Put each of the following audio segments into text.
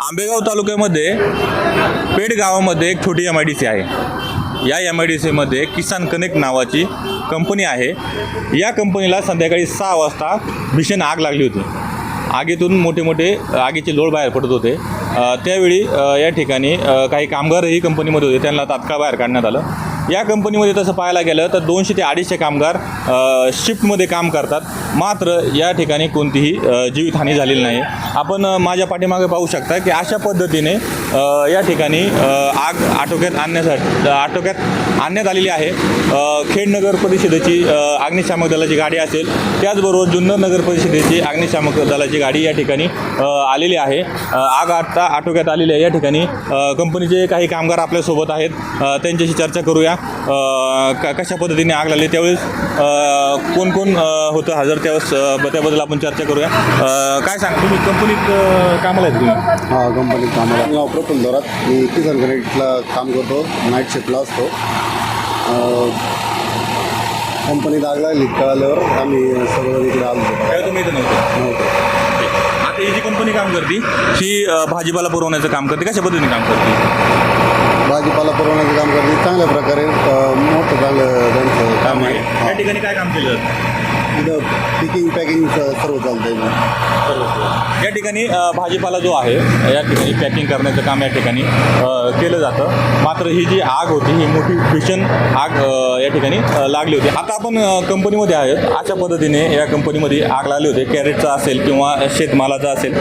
आंबेगाव तालुक्यामध्ये पेड गावामध्ये एक छोटी एम आय डी सी आहे. या एम आय डी सीमध्ये किसान कनेक्ट नावाची कंपनी आहे. या कंपनीला संध्याकाळी सहा वाजता भीषण आग लागली होती. आगीतून मोठे मोठे आगीचे लोळ बाहेर पडत होते. त्यावेळी या ठिकाणी काही कामगारही कंपनीमध्ये होते. त्यांना तात्काळ बाहेर काढण्यात आलं. या कंपनीमध्ये तसं पाहायला गेलं तर दोनशे ते अडीचशे कामगार शिफ्टमध्ये काम करतात. मात्र या ठिकाणी कोणतीही जीवितहानी झालेली नाही. आपण माझ्या पाठीमागे पाहू शकता की अशा पद्धतीने या ठिकाणी आग आटोक्यात आणण्यासाठी आटोक्यात आणण्यात आलेली आहे. खेड नगर परिषदेची अग्निशामक दलाची गाडी असेल त्याचबरोबर जुन्नर नगर परिषदेची अग्निशामक दलाची गाडी या ठिकाणी आलेली आहे. आग आता आटोक्यात आलेली आहे. या ठिकाणी कंपनीचे काही कामगार आपल्यासोबत आहेत. त्यांच्याशी चर्चा करूया. क कशा पद्धतीने आग लागली त्यावेळेस कोण कोण होतं हजर त्यावेळेस त्याबद्दल आपण चर्चा करूया. काय सांग तुम्ही कंपनीत कामाला आहेत तुम्ही? हा कंपनीत कामाला नाव प्रफुल्ल दोरात. मी किसान कनेक्टला काम करतो नाईट शिफ्टला असतो. कंपनीत आग लागली कळाल्यावर आम्ही सगळं इकडे आलो. होतो. त्यावेळेस तुम्ही इथं नव्हते? नव्हतं. आता ही जी कंपनी काम करते ही भाजीपाला पुरवण्याचं काम करते कशा पद्धतीने काम करते? भाजीपाला पुरवण्याचं काम करते. चांगल्या प्रकारे अं, मोठं चांगलं त्यांचं काम आहे. या. ठिकाणी काय काम केलं? जातं इथं पिकिंग पॅकिंग सर्व चालतंय. या ठिकाणी भाजीपाला जो आहे या ठिकाणी पॅकिंग करण्याचं काम या ठिकाणी केलं जातं. मात्र ही जी आग होती ही मोठी भीषण आग या ठिकाणी लागली होती. आता आपण कंपनीमध्ये आहोत. अशा पद्धतीने या कंपनीमध्ये आग लागली होती. कॅरेटचा असेल किंवा शेतमालाचा असेल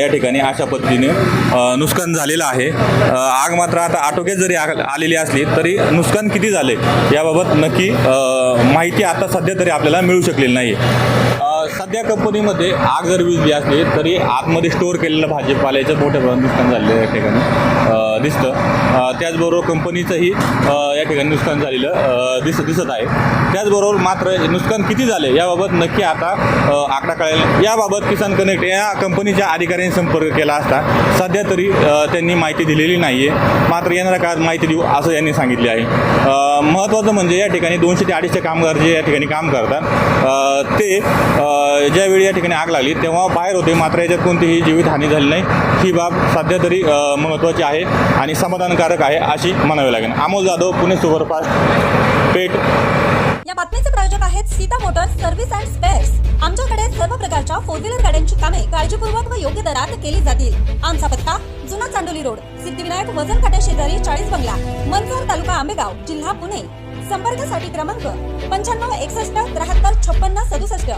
या ठिकाणी अशा पद्धतीने नुकसान झालेलं आहे. आग मात्र आता आटोक्यात जरी आग आलेली असली तरी नुकसान किती झाले याबाबत नक्की माहिती आता सध्या तरी आपल्याला मिळू शकलेली नाही सध्या कंपनीमध्ये आग जर विजली असली तरी आतमध्ये स्टोअर केलेलं भाजीपाल्याचं मोठ्या प्रमाणात नुकसान झालेलं या ठिकाणी दिसतं. त्याचबरोबर कंपनीचंही या ठिकाणी नुकसान झालेलं दिस दिसत आहे. त्याचबरोबर मात्र नुकसान किती झाले याबाबत नक्की आता आकडा कळेल. याबाबत किसान कनेक्ट या कंपनीच्या अधिकाऱ्यांनी संपर्क केला असता सध्या तरी त्यांनी माहिती दिलेली नाही आहे मात्र येणाऱ्या काळात माहिती देऊ असं यांनी सांगितले आहे. महत्त्वाचं म्हणजे या ठिकाणी दोनशे ते अडीचशे कामगार जे या ठिकाणी काम करतात ते ज्यावेळी या ठिकाणी आग लागली तेव्हा बाहेर होते मात्र याच्यात कोणतीही जीवितहानी झाली नाही. ही बाब सध्या तरी महत्त्वाची आहे आणि समाधानकारक आहे अशी म्हणावी लागेल. अमोल जाधव पुणे सुपरफास्ट पेठ. या बातमीचे प्रायोजक आहेत Sita motors service and spares. आमच्याकडे सर्व प्रकारच्या फोर व्हीलर गाड्यांची कामे काळजीपूर्वक व योग्य दरात केली जातील. आमचा पत्ता जुना चांडोली रोड सिद्धिविनायक वजन काट्या शेजारी चाळीस बंगला मनसर तालुका आंबेगाव जिल्हा पुणे. संपर्कासाठी क्रमांक पंच्याण्णव एकसष्ट त्र्याहत्तर छप्पन्न सदुसष्ट.